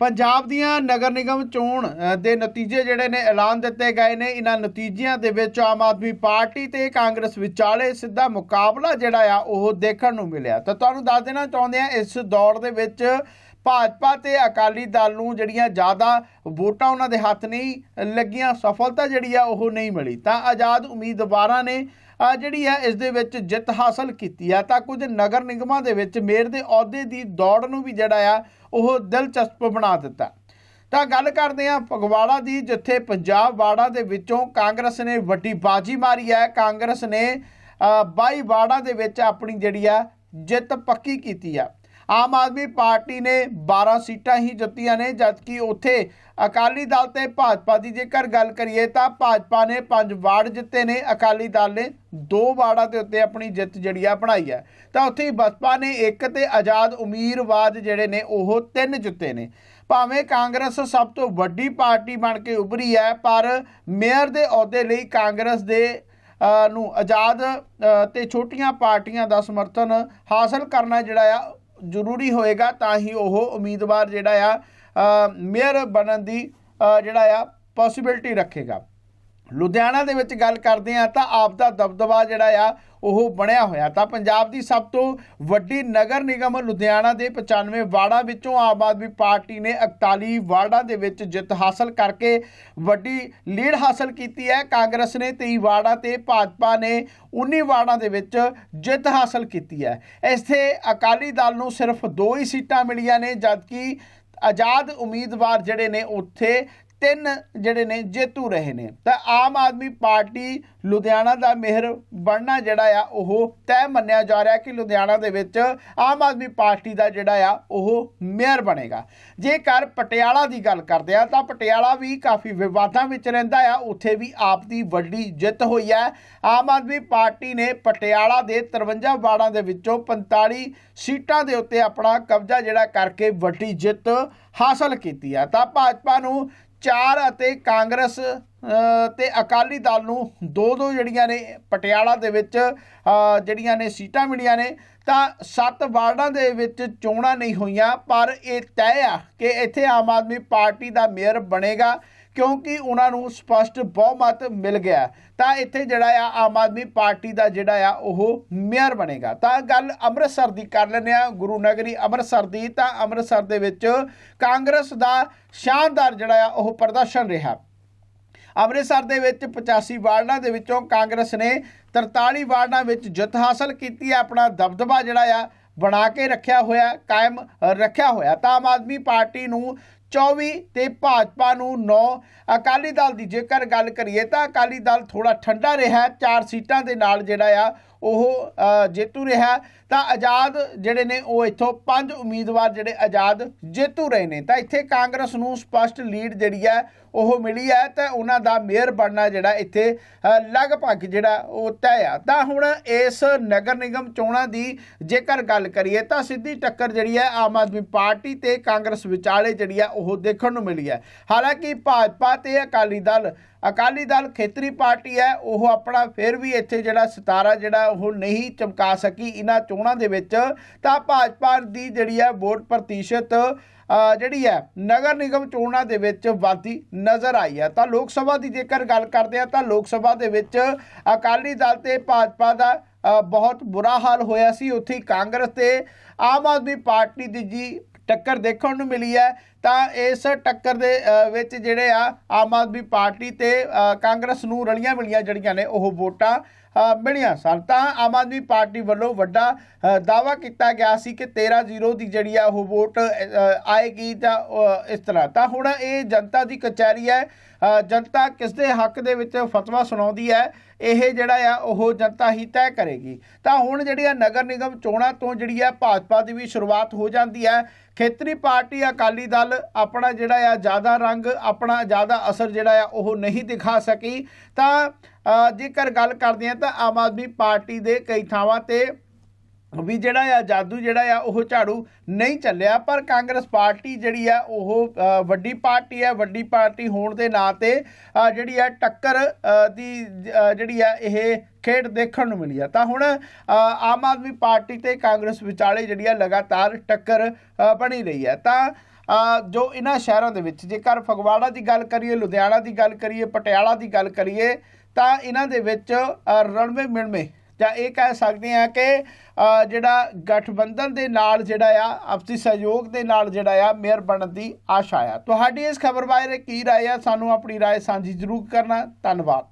ਪੰਜਾਬ ਦੀਆਂ ਨਗਰ ਨਿਗਮ ਚੋਣ ਦੇ ਨਤੀਜੇ ਜਿਹੜੇ ਨੇ ਐਲਾਨ ਦਿੱਤੇ ਗਏ ਨੇ। ਇਹਨਾਂ ਨਤੀਜਿਆਂ ਦੇ ਵਿੱਚ ਆਮ ਆਦਮੀ ਪਾਰਟੀ ਤੇ ਕਾਂਗਰਸ ਵਿਚਾਲੇ ਸਿੱਧਾ ਮੁਕਾਬਲਾ ਜਿਹੜਾ ਆ, ਉਹ ਦੇਖਣ ਨੂੰ ਮਿਲਿਆ। ਤਾਂ ਤੁਹਾਨੂੰ ਦੱਸ ਦੇਣਾ ਚਾਹੁੰਦੇ ਆ, ਇਸ ਦੌੜ ਦੇ ਵਿੱਚ ਭਾਜਪਾ ਤੇ ਅਕਾਲੀ ਦਲ ਨੂੰ ਜਿਹੜੀਆਂ ਜ਼ਿਆਦਾ ਵੋਟਾਂ ਉਹਨਾਂ ਦੇ ਹੱਥ ਨਹੀਂ ਲੱਗੀਆਂ ਸਫਲਤਾ ਜਿਹੜੀ ਆ ਉਹ ਨਹੀਂ ਮਿਲੀ। ਤਾਂ ਆਜ਼ਾਦ ਉਮੀਦਵਾਰਾਂ ਨੇ ਜਿਹੜੀ ਹੈ ਇਸ ਦੇ ਵਿੱਚ ਜਿੱਤ ਹਾਸਲ ਕੀਤੀ ਆ। ਤਾਂ ਕੁਝ ਨਗਰ ਨਿਗਮਾਂ ਦੇ ਵਿੱਚ ਮੇਅਰ ਦੇ ਅਹੁਦੇ ਦੀ ਦੌੜ ਨੂੰ ਵੀ ਜਿਹੜਾ ਆ ਉਹ ਦਿਲਚਸਪ ਬਣਾ ਦਿੱਤਾ। ਤਾਂ ਗੱਲ ਕਰਦੇ ਆ ਫਗਵਾੜਾ ਦੀ ਜਿੱਥੇ ਪੰਜਾਬ ਵਾੜਾ ਦੇ ਵਿੱਚੋਂ ਕਾਂਗਰਸ ਨੇ ਵੱਡੀ ਬਾਜੀ ਮਾਰੀ ਹੈ ਕਾਂਗਰਸ ਨੇ ਅ, 22 ਵਾੜਾ ਦੇ ਵਿੱਚ ਆਪਣੀ ਜਿਹੜੀ ਆ ਜਿੱਤ ਪੱਕੀ ਕੀਤੀ ਆ। ਆਮ ਆਦਮੀ ਪਾਰਟੀ ਨੇ 12 ਸੀਟਾਂ ਹੀ ਜਿੱਤੀਆਂ ਨੇ ਜਦਕਿ ਉੱਥੇ ਅਕਾਲੀ ਦਲ ਤੇ ਭਾਜਪਾ ਦੀ ਜੇਕਰ ਗੱਲ ਕਰੀਏ ਤਾਂ ਭਾਜਪਾ ਨੇ 5 ਵਾਰਡ ਜਿੱਤੇ ਨੇ ਅਕਾਲੀ ਦਲ ਨੇ 2 ਵਾਰਡਾਂ ਦੇ ਉੱਤੇ ਆਪਣੀ ਜਿੱਤ ਜਿਹੜੀ ਆ ਬਣਾਈ ਹੈ। ਤਾਂ ਉੱਥੇ ਹੀ ਬਸਪਾ ਨੇ ਇੱਕ ਤੇ ਆਜ਼ਾਦ ਉਮੀਦਵਾਰ ਜਿਹੜੇ ਨੇ ਉਹ ਤਿੰਨ ਜਿੱਤੇ ਨੇ। ਭਾਵੇਂ ਕਾਂਗਰਸ ਸਭ ਤੋਂ ਵੱਡੀ ਪਾਰਟੀ ਬਣ ਕੇ ਉਭਰੀ ਹੈ ਪਰ ਮੇਅਰ ਦੇ ਅਹੁਦੇ ਲਈ ਕਾਂਗਰਸ ਦੇ ਨੂੰ ਆਜ਼ਾਦ ਅ, ਤੇ ਛੋਟੀਆਂ ਪਾਰਟੀਆਂ ਦਾ ਸਮਰਥਨ ਹਾਸਲ ਕਰਨਾ ਜਿਹੜਾ ਆ ਜ਼ਰੂਰੀ ਹੋਏਗਾ ਤਾਂ ਹੀ ਉਹ ਉਮੀਦਵਾਰ ਜਿਹੜਾ ਆ ਮੇਅਰ ਬਣਨ ਦੀ ਜਿਹੜਾ ਆ ਪੋਸਿਬਿਲਿਟੀ ਰੱਖੇਗਾ। ਲੁਧਿਆਣਾ ਦੇ ਵਿੱਚ ਗੱਲ ਕਰਦੇ ਆ ਤਾਂ ਆਪ ਦਾ ਦਬਦਬਾ ਜਿਹੜਾ ਆ, ਉਹ ਬਣਿਆ ਹੋਇਆ। ਤਾਂ ਪੰਜਾਬ ਦੀ ਸਭ ਤੋਂ ਵੱਡੀ ਨਗਰ ਨਿਗਮ ਲੁਧਿਆਣਾ ਦੇ 95 ਵਾਰਡਾਂ ਵਿੱਚੋਂ ਆਮ ਆਦਮੀ ਪਾਰਟੀ ਨੇ 41 ਵਾਰਡਾਂ ਦੇ ਵਿੱਚ ਜਿੱਤ ਹਾਸਲ ਕਰਕੇ ਵੱਡੀ ਲੀਡ ਹਾਸਲ ਕੀਤੀ ਹੈ। ਕਾਂਗਰਸ ਨੇ 23 ਵਾਰਡਾਂ ਤੇ ਭਾਜਪਾ ਨੇ 19 ਵਾਰਡਾਂ ਦੇ ਵਿੱਚ ਜਿੱਤ ਹਾਸਲ ਕੀਤੀ ਹੈ। ਇੱਥੇ ਅਕਾਲੀ ਦਲ ਨੂੰ ਸਿਰਫ 2 ਹੀ ਸੀਟਾਂ ਮਿਲੀਆਂ ਨੇ, ਜਦਕਿ ਆਜ਼ਾਦ ਉਮੀਦਵਾਰ ਜਿਹੜੇ ਨੇ ਉੱਥੇ ਤਿੰਨ ਜਿਹੜੇ ਨੇ ਜੇਤੂ ਰਹੇ ਨੇ। ਤਾਂ ਆਮ ਆਦਮੀ ਪਾਰਟੀ ਲੁਧਿਆਣਾ ਦਾ ਮੇਅਰ ਬਣਨਾ ਜਿਹੜਾ ਆ, ਉਹ ਤੈਅ ਮੰਨਿਆ ਜਾ ਰਿਹਾ ਕਿ ਲੁਧਿਆਣਾ ਦੇ ਵਿੱਚ ਆਮ ਆਦਮੀ ਪਾਰਟੀ ਦਾ ਜਿਹੜਾ ਆ, ਉਹ ਮੇਅਰ ਬਣੇਗਾ। ਜੇਕਰ ਪਟਿਆਲਾ ਦੀ ਗੱਲ ਕਰਦੇ ਆ, ਤਾਂ ਪਟਿਆਲਾ ਵੀ ਕਾਫੀ ਵਿਵਾਦਾਂ ਵਿੱਚ ਰਹਿੰਦਾ ਆ। ਉੱਥੇ ਵੀ ਆਪ ਦੀ ਵੱਡੀ ਜਿੱਤ ਹੋਈ ਹੈ ਆਮ ਆਦਮੀ ਪਾਰਟੀ ਨੇ ਪਟਿਆਲਾ ਦੇ 53 ਵਾਰਡਾਂ ਦੇ ਵਿੱਚੋਂ 45 ਸੀਟਾਂ ਦੇ ਉੱਤੇ ਆਪਣਾ ਕਬਜ਼ਾ ਜਿਹੜਾ ਕਰਕੇ ਵੱਡੀ ਜਿੱਤ ਹਾਸਲ ਕੀਤੀ ਆ। ਤਾਂ ਭਾਜਪਾ ਨੂੰ ਚਾਰ ਅਤੇ ਕਾਂਗਰਸ ਅ, ਤੇ ਅਕਾਲੀ ਦਲ ਨੂੰ ਦੋ ਦੋ ਜਿਹੜੀਆਂ ਨੇ ਪਟਿਆਲਾ ਦੇ ਵਿੱਚ ਜਿਹੜੀਆਂ ਨੇ ਸੀਟਾਂ ਮਿਲੀਆਂ ਨੇ ਤਾਂ ਸੱਤ ਵਾਰਡਾਂ ਦੇ ਵਿੱਚ ਚੋਣਾਂ ਨਹੀਂ ਹੋਈਆਂ ਪਰ ਇਹ ਤੈਅ ਆ ਕਿ ਇੱਥੇ ਆਮ ਆਦਮੀ ਪਾਰਟੀ ਦਾ ਮੇਅਰ ਬਣੇਗਾ। ਕਿਉਂਕਿ ਉਹਨਾਂ ਨੂੰ ਸਪਸ਼ਟ ਬਹੁਮਤ ਮਿਲ ਗਿਆ ਤਾਂ ਇੱਥੇ ਜਿਹੜਾ ਆ, ਆਮ ਆਦਮੀ ਪਾਰਟੀ ਦਾ ਜਿਹੜਾ ਆ, ਉਹ ਮੇਅਰ ਬਣੇਗਾ। ਤਾਂ ਗੱਲ ਅੰਮ੍ਰਿਤਸਰ ਦੀ ਕਰ ਲੈਂਦੇ ਆ ਗੁਰੂ ਨਗਰੀ ਅੰਮ੍ਰਿਤਸਰ ਦੀ। ਤਾਂ ਅੰਮ੍ਰਿਤਸਰ ਦੇ ਵਿੱਚ ਕਾਂਗਰਸ ਦਾ ਸ਼ਾਨਦਾਰ ਜਿਹੜਾ ਆ, ਉਹ ਪ੍ਰਦਰਸ਼ਨ ਰਿਹਾ। ਅੰਮ੍ਰਿਤਸਰ ਦੇ ਵਿੱਚ 85 ਵਾਰਡਾਂ ਦੇ ਵਿੱਚੋਂ ਕਾਂਗਰਸ ਨੇ 43 ਵਾਰਡਾਂ ਵਿੱਚ ਜਿੱਤ ਹਾਸਲ ਕੀਤੀ ਹੈ। ਆਪਣਾ ਦਬਦਬਾ ਜਿਹੜਾ ਆ, ਬਣਾ ਕੇ ਰੱਖਿਆ ਹੋਇਆ, ਕਾਇਮ ਰੱਖਿਆ ਹੋਇਆ। ਤਾਂ ਆਮ ਆਦਮੀ ਪਾਰਟੀ ਨੂੰ 24 ਤੇ ਭਾਜਪਾ ਨੂੰ 9 ਅਕਾਲੀ ਦਲ ਦੀ ਜੇਕਰ ਗੱਲ ਕਰੀਏ ਤਾਂ ਅਕਾਲੀ ਦਲ ਥੋੜਾ ਠੰਡਾ ਰਿਹਾ। ਚਾਰ ਸੀਟਾਂ ਦੇ ਨਾਲ ਜਿਹੜਾ ਆ, ਉਹ ਜੇਤੂ ਰਿਹਾ। ਤਾਂ ਆਜ਼ਾਦ ਜਿਹੜੇ ਨੇ, ਉਹ ਇੱਥੋਂ ਪੰਜ ਉਮੀਦਵਾਰ ਜਿਹੜੇ ਆਜ਼ਾਦ ਜੇਤੂ ਰਹੇ ਨੇ। ਤਾਂ ਇੱਥੇ ਕਾਂਗਰਸ ਨੂੰ ਸਪਸ਼ਟ ਲੀਡ ਜਿਹੜੀ ਹੈ ਉਹ ਮਿਲੀ ਹੈ ਤੇ ਉਹਨਾਂ ਦਾ ਮੇਅਰ ਬਣਨਾ ਜਿਹੜਾ ਇੱਥੇ ਲਗਭਗ ਜਿਹੜਾ ਉਹ ਤੈਅ ਆ। ਤਾਂ ਹੁਣ ਇਸ ਨਗਰ ਨਿਗਮ ਚੋਣਾਂ ਦੀ ਜੇਕਰ ਗੱਲ ਕਰੀਏ ਤਾਂ ਸਿੱਧੀ ਟੱਕਰ ਜਿਹੜੀ ਹੈ ਆਮ ਆਦਮੀ ਪਾਰਟੀ ਤੇ ਕਾਂਗਰਸ ਵਿਚਾਲੇ ਜਿਹੜੀ ਆ ਉਹ ਦੇਖਣ ਨੂੰ ਮਿਲੀ ਹੈ। ਹਾਲਾਂਕਿ ਭਾਜਪਾ ਤੇ ਅਕਾਲੀ ਦਲ ਅਕਾਲੀ ਦਲ ਖੇਤਰੀ ਪਾਰਟੀ ਹੈ, ਉਹ ਆਪਣਾ ਫਿਰ ਵੀ ਇੱਥੇ ਜਿਹੜਾ ਸਿਤਾਰਾ ਜਿਹੜਾ ਉਹ ਨਹੀਂ ਚਮਕਾ ਸਕੀ ਇਹਨਾਂ ਚੋਣਾਂ ਦੇ ਵਿੱਚ, ਤਾਂ ਭਾਜਪਾ ਦੀ ਜਿਹੜੀ ਹੈ ਵੋਟ ਪ੍ਰਤੀਸ਼ਤ ਜਿਹੜੀ ਹੈ, ਨਗਰ ਨਿਗਮ ਚੋਣਾਂ ਦੇ ਵਿੱਚ ਵਾਧੀ ਨਜ਼ਰ ਆਈ ਹੈ। ਤਾਂ ਲੋਕ ਸਭਾ ਦੀ ਜੇਕਰ ਗੱਲ ਕਰਦੇ ਆ ਤਾਂ ਲੋਕ ਸਭਾ ਦੇ ਵਿੱਚ ਅਕਾਲੀ ਦਲ ਤੇ ਭਾਜਪਾ ਦਾ ਬਹੁਤ ਬੁਰਾ ਹਾਲ ਹੋਇਆ ਸੀ। ਉੱਥੇ ਕਾਂਗਰਸ ਤੇ ਆਮ ਆਦਮੀ ਪਾਰਟੀ ਦੀ ਜੀ ਟੱਕਰ ਦੇਖਣ ਨੂੰ ਮਿਲੀ ਹੈ। ਤਾਂ ਇਸ ਟੱਕਰ ਦੇ ਵਿੱਚ ਜਿਹੜੇ ਆ ਆਮ ਆਦਮੀ ਪਾਰਟੀ ਤੇ ਕਾਂਗਰਸ ਨੂੰ ਰਲੀਆਂ ਮਿਲੀਆਂ ਜਿਹੜੀਆਂ ਨੇ ਉਹ ਵੋਟਾਂ ਮਿਲੀਆਂ ਸਨ। ਤਾਂ ਆਮ ਆਦਮੀ ਪਾਰਟੀ ਵੱਲੋਂ ਵੱਡਾ ਅ, ਦਾਅਵਾ ਕੀਤਾ ਗਿਆ ਸੀ ਕਿ 13-0 ਦੀ ਜਿਹੜੀ ਆ ਉਹ ਵੋਟ ਆਏਗੀ ਤਾਂ ਇਸ ਤਰ੍ਹਾਂ। ਤਾਂ ਹੁਣ ਇਹ ਜਨਤਾ ਦੀ ਕਚਹਿਰੀ ਹੈ। ਜਨਤਾ ਕਿਸ ਦੇ ਹੱਕ ਦੇ ਵਿੱਚ ਫਤਵਾ ਸੁਣਾਉਂਦੀ ਹੈ ਇਹ ਜਿਹੜਾ ਆ ਉਹ ਜਨਤਾ ਹੀ ਤੈਅ ਕਰੇਗੀ। ਤਾਂ ਹੁਣ ਜਿਹੜੀਆਂ ਨਗਰ ਨਿਗਮ ਚੋਣਾਂ ਤੋਂ ਜਿਹੜੀ ਆ ਭਾਜਪਾ ਦੀ ਵੀ ਸ਼ੁਰੂਆਤ ਹੋ ਜਾਂਦੀ ਹੈ। ਖੇਤਰੀ ਪਾਰਟੀ ਅਕਾਲੀ ਦਲ ਆਪਣਾ ਜਿਹੜਾ ਆ ਜ਼ਿਆਦਾ ਰੰਗ, ਆਪਣਾ ਜ਼ਿਆਦਾ ਅਸਰ ਜਿਹੜਾ ਆ ਉਹ ਨਹੀਂ ਦਿਖਾ ਸਕੀ। ਤਾਂ ਜੇਕਰ ਗੱਲ ਕਰਦੇ ਆ ਤਾਂ ਆਮ ਆਦਮੀ ਪਾਰਟੀ ਦੇ ਕਈ ਥਾਵਾਂ ਤੇ ਵੀ ਜਿਹੜਾ ਆ ਜਾਦੂ ਜਿਹੜਾ ਆ ਉਹ ਝਾੜੂ ਨਹੀਂ ਚੱਲਿਆ, ਪਰ ਕਾਂਗਰਸ ਪਾਰਟੀ ਜਿਹੜੀ ਆ ਉਹ ਵੱਡੀ ਪਾਰਟੀ ਹੈ ਵੱਡੀ ਪਾਰਟੀ ਹੋਣ ਦੇ ਨਾਂ ਤੇ ਜਿਹੜੀ ਆ ਟੱਕਰ ਦੀ ਜਿਹੜੀ ਆ ਇਹ ਖੇਡ ਦੇਖਣ ਨੂੰ ਮਿਲੀ ਆ। ਤਾਂ ਹੁਣ ਆਮ ਆਦਮੀ ਪਾਰਟੀ ਤੇ ਕਾਂਗਰਸ ਵਿਚਾਲੇ ਜਿਹੜੀ ਆ ਲਗਾਤਾਰ ਟੱਕਰ ਬਣੀ ਰਹੀ ਹੈ ਤਾਂ ਜੋ ਇਹਨਾਂ ਸ਼ਹਿਰਾਂ ਦੇ ਵਿੱਚ ਜੇਕਰ ਫਗਵਾੜਾ ਦੀ ਗੱਲ ਕਰੀਏ ਲੁਧਿਆਣਾ ਦੀ ਗੱਲ ਕਰੀਏ ਪਟਿਆਲਾ ਦੀ ਗੱਲ ਕਰੀਏ ਤਾਂ ਇਹਨਾਂ ਦੇ ਵਿੱਚ ਅ, ਰਲਵੇਂ ਮਿਲਵੇਂ ਜਾਂ ਇਹ ਕਹਿ ਸਕਦੇ ਆ ਕਿ ਜਿਹੜਾ ਗਠਬੰਧਨ ਦੇ ਨਾਲ ਜਿਹੜਾ ਆ ਆਪਸੀ ਸਹਿਯੋਗ ਦੇ ਨਾਲ ਜਿਹੜਾ ਆ ਮੇਅਰ ਬਣਨ ਦੀ ਆਸ਼ਾ ਆ। ਤੁਹਾਡੀ ਇਸ ਖਬਰ ਬਾਰੇ ਕੀ ਰਾਏ ਆ? ਸਾਨੂੰ ਆਪਣੀ ਰਾਏ ਸਾਂਝੀ ਜ਼ਰੂਰ ਕਰਨਾ। ਧੰਨਵਾਦ।